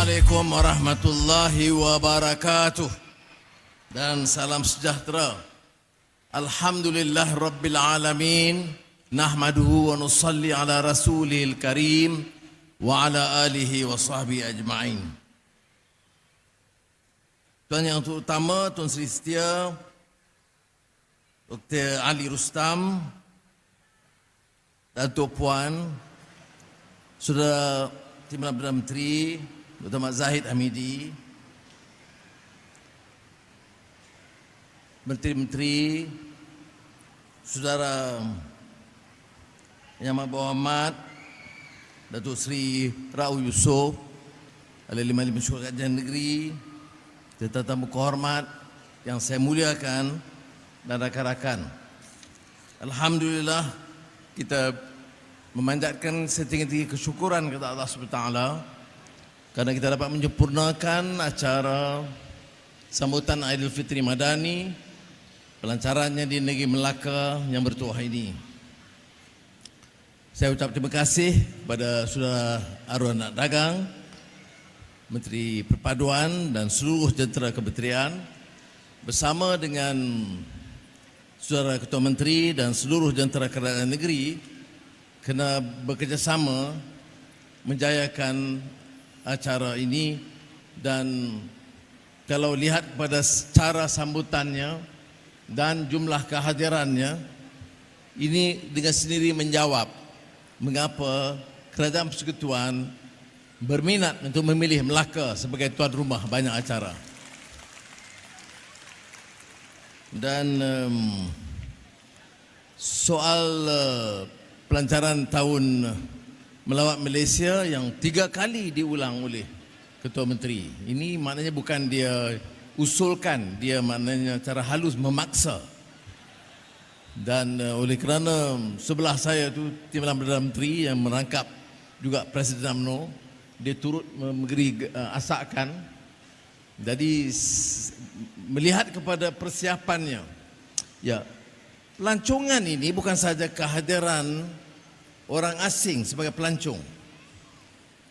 Assalamualaikum warahmatullahi wabarakatuh dan salam sejahtera. Alhamdulillah rabbil alamin nahmaduhu wa nusalli ala rasulil karim wa ala alihi wa sahbihi ajma'in. Tuan yang terutama Tuan Sri Setia Dr. Ali Rustam Datuk Puan Saudara Timbalan Perdana Menteri Dr. Mat Zahid Hamidi Menteri-menteri Saudara Yang Amat Berhormat Datuk Seri Rau Yusof Ahli Lima Lima Syurga Kajian Negeri Tetamu kehormat Yang saya muliakan Dan rakan-rakan Alhamdulillah Kita memanjatkan setinggi-tinggi kesyukuran kepada Allah SWT Kerana kita dapat menyempurnakan acara Sambutan Aidilfitri Madani Pelancarannya di negeri Melaka yang bertuah ini. Saya ucap terima kasih kepada Saudara Arwah Nak Dagang Menteri Perpaduan dan seluruh jentera kementerian bersama dengan Saudara Ketua Menteri dan seluruh jentera kerajaan negeri kena bekerjasama menjayakan acara ini dan kalau lihat pada cara sambutannya dan jumlah kehadirannya ini dengan sendiri menjawab mengapa kerajaan persekutuan berminat untuk memilih Melaka sebagai tuan rumah banyak acara. Dan um, soal uh, pelancaran tahun melawat Malaysia yang tiga kali diulang oleh Ketua Menteri. Ini maknanya bukan dia usulkan, dia maknanya cara halus memaksa. Dan uh, oleh kerana sebelah saya tu Timbalan Perdana Menteri yang merangkap juga Presiden UMNO dia turut memberi uh, asakan jadi melihat kepada persiapannya ya pelancongan ini bukan saja kehadiran orang asing sebagai pelancong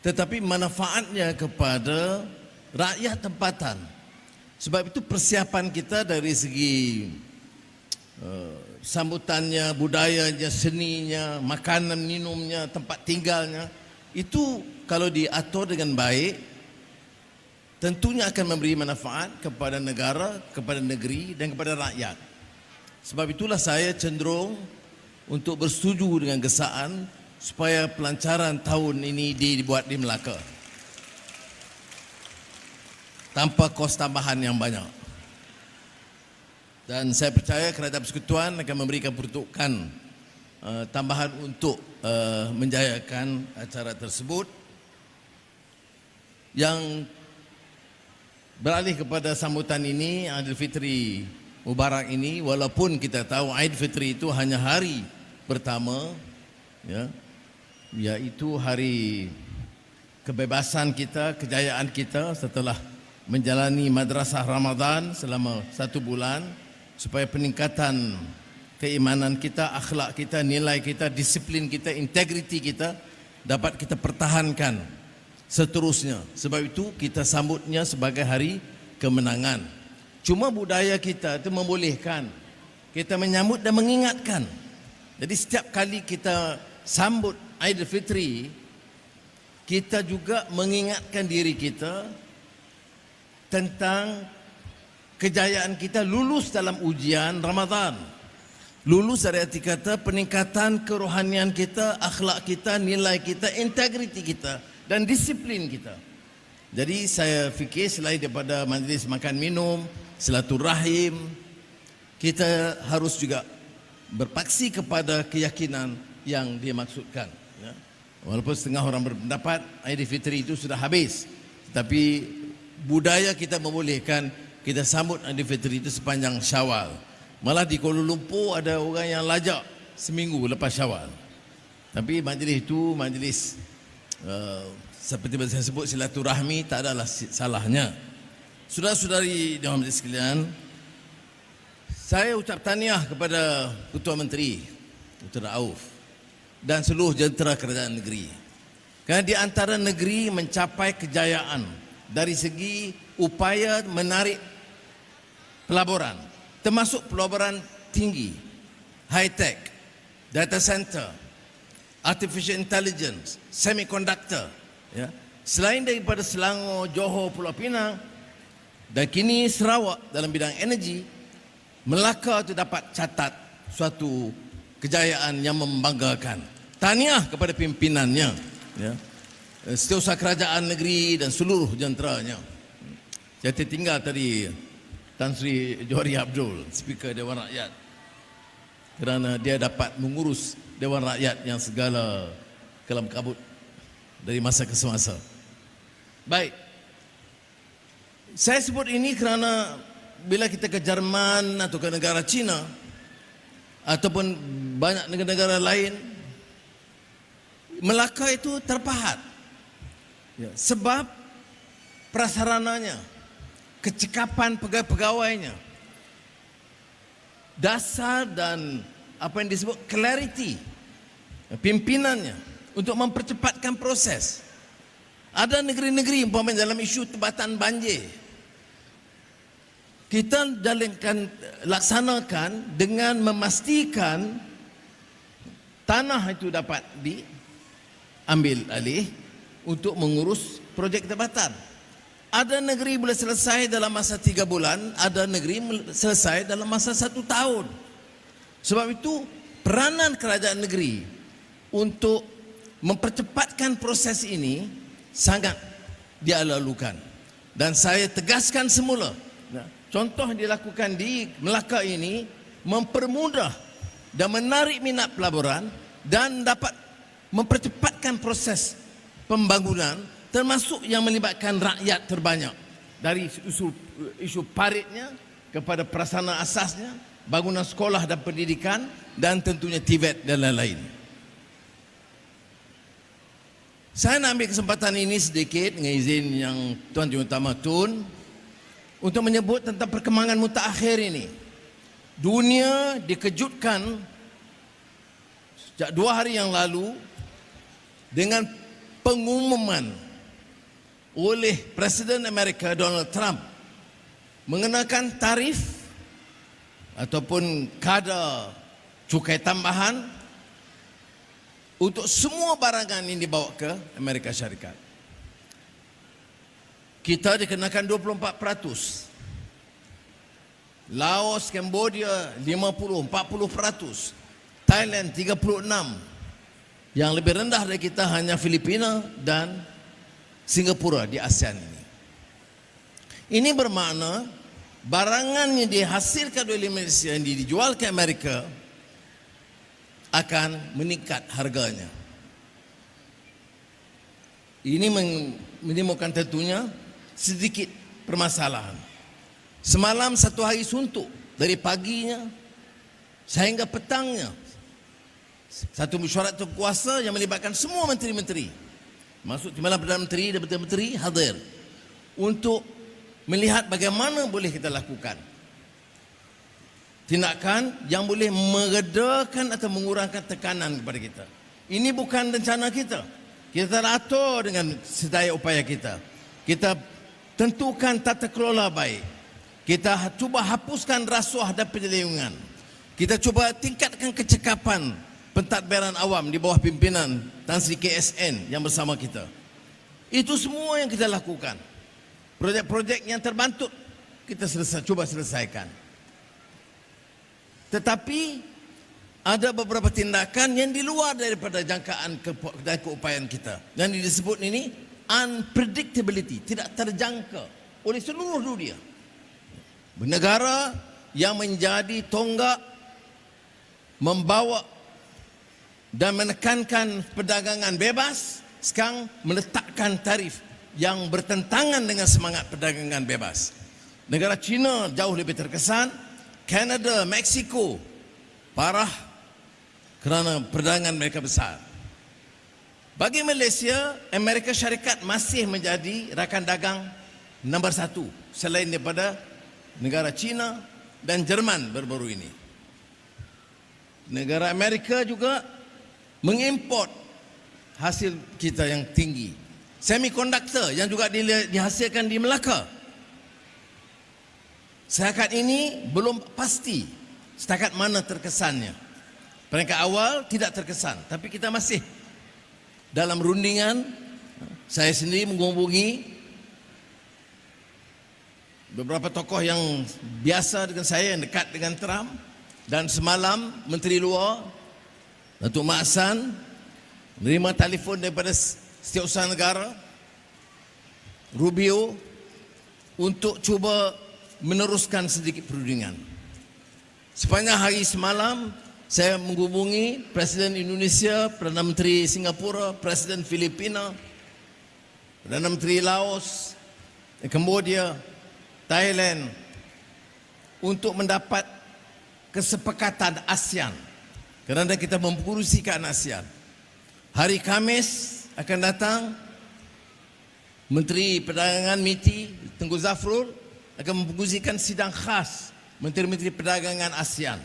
tetapi manfaatnya kepada rakyat tempatan sebab itu persiapan kita dari segi uh, sambutannya budayanya seninya makanan minumnya tempat tinggalnya itu kalau diatur dengan baik tentunya akan memberi manfaat kepada negara, kepada negeri dan kepada rakyat. Sebab itulah saya cenderung untuk bersetuju dengan gesaan supaya pelancaran tahun ini dibuat di Melaka. Tanpa kos tambahan yang banyak. Dan saya percaya kerajaan persekutuan akan memberikan peruntukan uh, tambahan untuk uh, menjayakan acara tersebut yang beralih kepada sambutan ini Aidilfitri Mubarak ini walaupun kita tahu Aidilfitri itu hanya hari pertama ya yaitu hari kebebasan kita, kejayaan kita setelah menjalani madrasah Ramadan selama satu bulan supaya peningkatan keimanan kita, akhlak kita, nilai kita, disiplin kita, integriti kita dapat kita pertahankan seterusnya. Sebab itu kita sambutnya sebagai hari kemenangan. Cuma budaya kita itu membolehkan kita menyambut dan mengingatkan. Jadi setiap kali kita sambut Aidilfitri kita juga mengingatkan diri kita tentang kejayaan kita lulus dalam ujian Ramadan. Lulus dari arti kata peningkatan kerohanian kita, akhlak kita, nilai kita, integriti kita dan disiplin kita. Jadi saya fikir selain daripada majlis makan minum, silaturahim, kita harus juga berpaksi kepada keyakinan yang dia maksudkan. Ya. Walaupun setengah orang berpendapat Aidilfitri itu sudah habis, tapi budaya kita membolehkan kita sambut Aidilfitri itu sepanjang Syawal. Malah di Kuala Lumpur ada orang yang lajak seminggu lepas Syawal. Tapi majlis itu majlis uh, seperti yang saya sebut silaturahmi tak adalah salahnya. Saudara-saudari dan hadirin sekalian, saya ucap tahniah kepada Ketua Menteri Dr. Rauf dan seluruh jentera kerajaan negeri. Kerana di antara negeri mencapai kejayaan dari segi upaya menarik pelaburan termasuk pelaburan tinggi, high tech, data center, artificial intelligence, semiconductor. Ya. Selain daripada Selangor, Johor, Pulau Pinang dan kini Sarawak dalam bidang energi, Melaka itu dapat catat suatu kejayaan yang membanggakan. Tahniah kepada pimpinannya, ya. setiausaha kerajaan negeri dan seluruh jenteranya. Saya tertinggal tadi Tan Sri Johari Abdul, Speaker Dewan Rakyat. Kerana dia dapat mengurus Dewan Rakyat yang segala kelam kabut dari masa ke semasa. Baik. Saya sebut ini kerana bila kita ke Jerman atau ke negara Cina ataupun banyak negara-negara lain Melaka itu terpahat. Ya, sebab prasarananya, kecekapan pegawai-pegawainya, dasar dan apa yang disebut clarity pimpinannya untuk mempercepatkan proses. Ada negeri-negeri umpamanya dalam isu tebatan banjir. Kita jalankan laksanakan dengan memastikan tanah itu dapat diambil alih untuk mengurus projek tebatan. Ada negeri boleh selesai dalam masa tiga bulan, ada negeri selesai dalam masa satu tahun. Sebab itu peranan kerajaan negeri untuk mempercepatkan proses ini sangat dialalukan. Dan saya tegaskan semula, contoh yang dilakukan di Melaka ini mempermudah dan menarik minat pelaburan dan dapat mempercepatkan proses pembangunan termasuk yang melibatkan rakyat terbanyak dari isu, isu paritnya kepada prasana asasnya bangunan sekolah dan pendidikan dan tentunya TVET dan lain-lain. Saya nak ambil kesempatan ini sedikit dengan izin yang Tuan Jumpa Utama Tun untuk menyebut tentang perkembangan mutakhir ini. Dunia dikejutkan sejak dua hari yang lalu dengan pengumuman oleh Presiden Amerika Donald Trump mengenakan tarif ataupun kadar cukai tambahan untuk semua barangan yang dibawa ke Amerika Syarikat. Kita dikenakan 24%. Laos, Cambodia 50, 40%. Thailand 36. Yang lebih rendah dari kita hanya Filipina dan Singapura di ASEAN ini. Ini bermakna barangan yang dihasilkan oleh Malaysia yang dijual ke Amerika akan meningkat harganya. Ini menimbulkan tentunya sedikit permasalahan. Semalam satu hari suntuk dari paginya sehingga petangnya. Satu mesyuarat kuasa yang melibatkan semua menteri-menteri Masuk Timbalan Perdana Menteri dan Perdana Menteri hadir untuk melihat bagaimana boleh kita lakukan tindakan yang boleh meredakan atau mengurangkan tekanan kepada kita. Ini bukan rencana kita. Kita atur dengan sedaya upaya kita. Kita tentukan tata kelola baik. Kita cuba hapuskan rasuah dan penyelewengan. Kita cuba tingkatkan kecekapan pentadbiran awam di bawah pimpinan Tan Sri KSN yang bersama kita. Itu semua yang kita lakukan. Projek-projek yang terbantut kita selesai, cuba selesaikan. Tetapi ada beberapa tindakan yang di luar daripada jangkaan ke, keupayaan kita. Yang disebut ini unpredictability, tidak terjangka oleh seluruh dunia. Negara yang menjadi tonggak membawa dan menekankan perdagangan bebas sekarang meletakkan tarif yang bertentangan dengan semangat perdagangan bebas. Negara China jauh lebih terkesan, Kanada, Mexico parah kerana perdagangan mereka besar. Bagi Malaysia, Amerika Syarikat masih menjadi rakan dagang nombor satu selain daripada negara China dan Jerman baru-baru ini. Negara Amerika juga mengimport hasil kita yang tinggi. Semiconductor yang juga di- dihasilkan di Melaka. Setakat ini belum pasti setakat mana terkesannya. Peringkat awal tidak terkesan, tapi kita masih dalam rundingan. Saya sendiri menghubungi beberapa tokoh yang biasa dengan saya yang dekat dengan Trump dan semalam Menteri Luar Datuk Mak Hassan menerima telefon daripada Setiausaha Negara Rubio untuk cuba meneruskan sedikit perundingan. Sepanjang hari semalam saya menghubungi Presiden Indonesia, Perdana Menteri Singapura, Presiden Filipina, Perdana Menteri Laos, Cambodia, Thailand untuk mendapat kesepakatan ASEAN kerana kita memperusikan ASEAN. Hari Kamis akan datang Menteri Perdagangan MITI Tengku Zafrul akan memperusikan sidang khas Menteri-Menteri Perdagangan ASEAN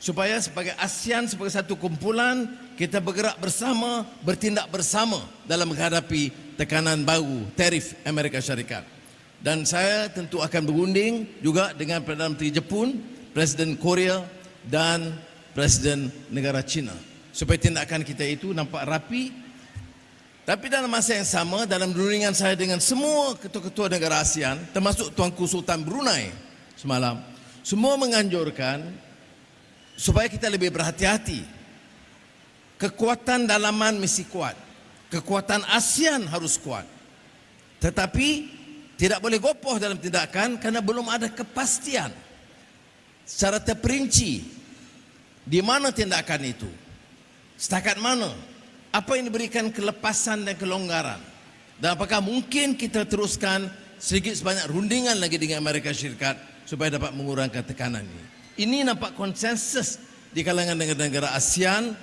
supaya sebagai ASEAN sebagai satu kumpulan kita bergerak bersama, bertindak bersama dalam menghadapi tekanan baru tarif Amerika Syarikat. Dan saya tentu akan berunding juga dengan Perdana Menteri Jepun, Presiden Korea dan Presiden negara China supaya tindakan kita itu nampak rapi tapi dalam masa yang sama dalam rundingan saya dengan semua ketua-ketua negara ASEAN termasuk Tuanku Sultan Brunei semalam semua menganjurkan supaya kita lebih berhati-hati. Kekuatan dalaman mesti kuat. Kekuatan ASEAN harus kuat. Tetapi tidak boleh gopoh dalam tindakan kerana belum ada kepastian secara terperinci di mana tindakan itu. Setakat mana? Apa yang diberikan kelepasan dan kelonggaran? Dan apakah mungkin kita teruskan sedikit sebanyak rundingan lagi dengan Amerika Syarikat supaya dapat mengurangkan tekanan ini? Ini nampak konsensus di kalangan negara-negara ASEAN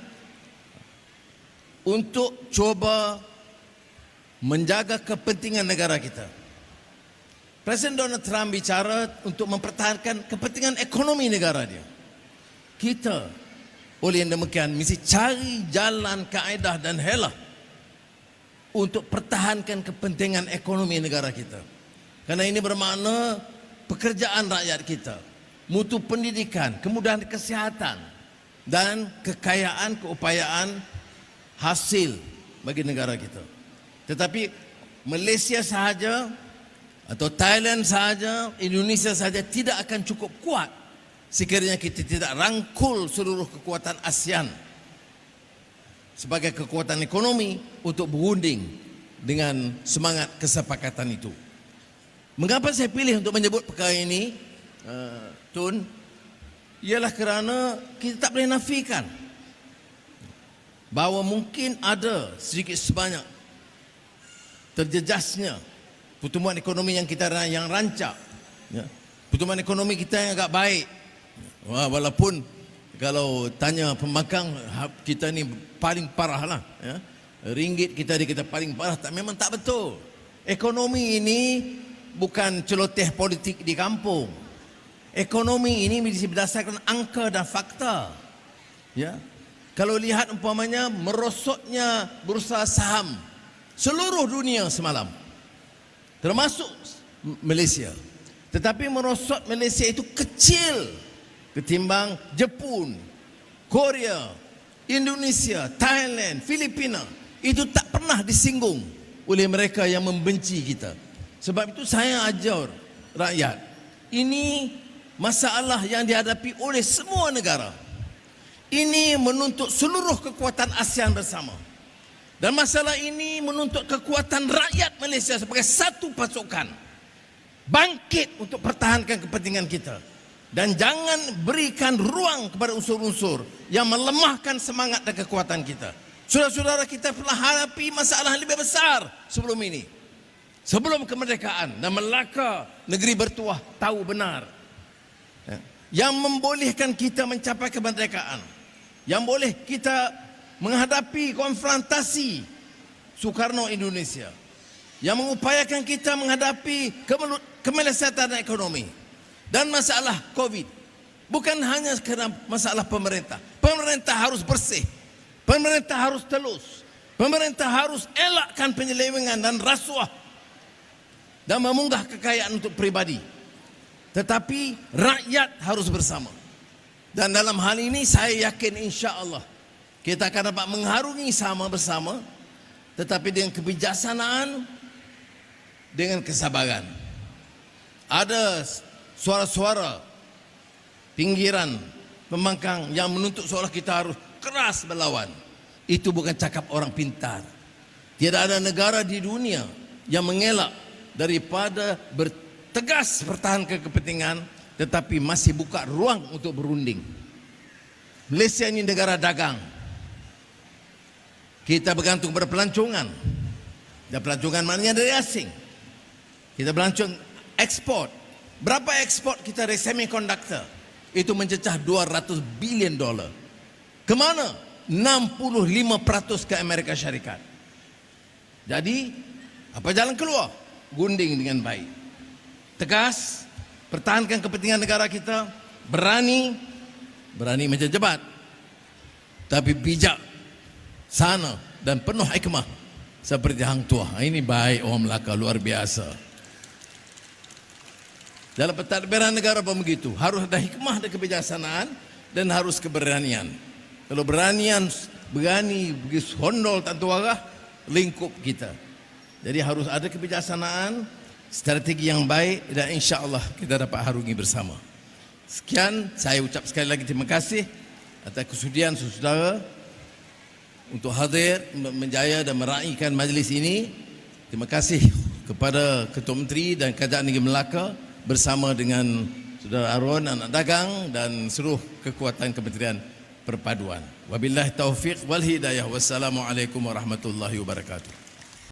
untuk cuba menjaga kepentingan negara kita. Presiden Donald Trump bicara untuk mempertahankan kepentingan ekonomi negara dia. Kita oleh yang demikian mesti cari jalan kaedah dan helah untuk pertahankan kepentingan ekonomi negara kita. Karena ini bermakna pekerjaan rakyat kita, mutu pendidikan, kemudahan kesihatan dan kekayaan keupayaan hasil bagi negara kita. Tetapi Malaysia sahaja atau Thailand sahaja, Indonesia sahaja tidak akan cukup kuat sekiranya kita tidak rangkul seluruh kekuatan ASEAN sebagai kekuatan ekonomi untuk berunding dengan semangat kesepakatan itu. Mengapa saya pilih untuk menyebut perkara ini, uh, Tun? Ialah kerana kita tak boleh nafikan bahawa mungkin ada sedikit sebanyak terjejasnya pertumbuhan ekonomi yang kita yang rancak. Ya. Pertumbuhan ekonomi kita yang agak baik. Walaupun kalau tanya pembangkang ha- kita ni paling parah lah. Ya. Ringgit kita di kita paling parah. Tak, memang tak betul. Ekonomi ini bukan celoteh politik di kampung. Ekonomi ini berdasarkan angka dan fakta. Ya. Kalau lihat umpamanya merosotnya bursa saham seluruh dunia semalam termasuk Malaysia. Tetapi merosot Malaysia itu kecil ketimbang Jepun, Korea, Indonesia, Thailand, Filipina. Itu tak pernah disinggung oleh mereka yang membenci kita. Sebab itu saya ajar rakyat. Ini masalah yang dihadapi oleh semua negara. Ini menuntut seluruh kekuatan ASEAN bersama. Dan masalah ini menuntut kekuatan rakyat Malaysia sebagai satu pasukan. Bangkit untuk pertahankan kepentingan kita. Dan jangan berikan ruang kepada unsur-unsur yang melemahkan semangat dan kekuatan kita. Saudara-saudara kita pernah hadapi masalah yang lebih besar sebelum ini. Sebelum kemerdekaan dan Melaka negeri bertuah tahu benar. Ya. Yang membolehkan kita mencapai kemerdekaan. Yang boleh kita menghadapi konfrontasi Soekarno Indonesia yang mengupayakan kita menghadapi kemelesatan ekonomi dan masalah Covid. Bukan hanya kerana masalah pemerintah. Pemerintah harus bersih. Pemerintah harus telus. Pemerintah harus elakkan penyelewengan dan rasuah dan memunggah kekayaan untuk pribadi. Tetapi rakyat harus bersama. Dan dalam hal ini saya yakin insya Allah kita akan dapat mengharungi sama bersama tetapi dengan kebijaksanaan dengan kesabaran. Ada suara-suara pinggiran pembangkang yang menuntut seolah kita harus keras berlawan. Itu bukan cakap orang pintar. Tidak ada negara di dunia yang mengelak daripada bertegas pertahankan kepentingan tetapi masih buka ruang untuk berunding. Malaysia ini negara dagang. Kita bergantung pada pelancongan. Dan pelancongan maknanya dari asing. Kita belancong ekspor. Berapa ekspor kita dari semiconductor? Itu mencecah 200 bilion dolar. Kemana? 65% ke Amerika Syarikat. Jadi, apa jalan keluar? Gunding dengan baik. Tegas, pertahankan kepentingan negara kita, berani, berani macam jebat. Tapi bijak, sana dan penuh hikmah seperti hang tua. Ini baik orang Melaka luar biasa. Dalam pentadbiran negara pun begitu. Harus ada hikmah dan kebijaksanaan dan harus keberanian. Kalau beranian, berani, begitu hondol tak tuarah, lingkup kita. Jadi harus ada kebijaksanaan, strategi yang baik dan insya Allah kita dapat harungi bersama. Sekian, saya ucap sekali lagi terima kasih atas kesudian saudara untuk hadir menjaya dan meraihkan majlis ini. Terima kasih kepada Ketua Menteri dan Kerajaan Negeri Melaka bersama dengan Saudara Arun, anak dagang dan seluruh kekuatan Kementerian Perpaduan. Wabillahi taufiq wal hidayah. Wassalamualaikum warahmatullahi wabarakatuh.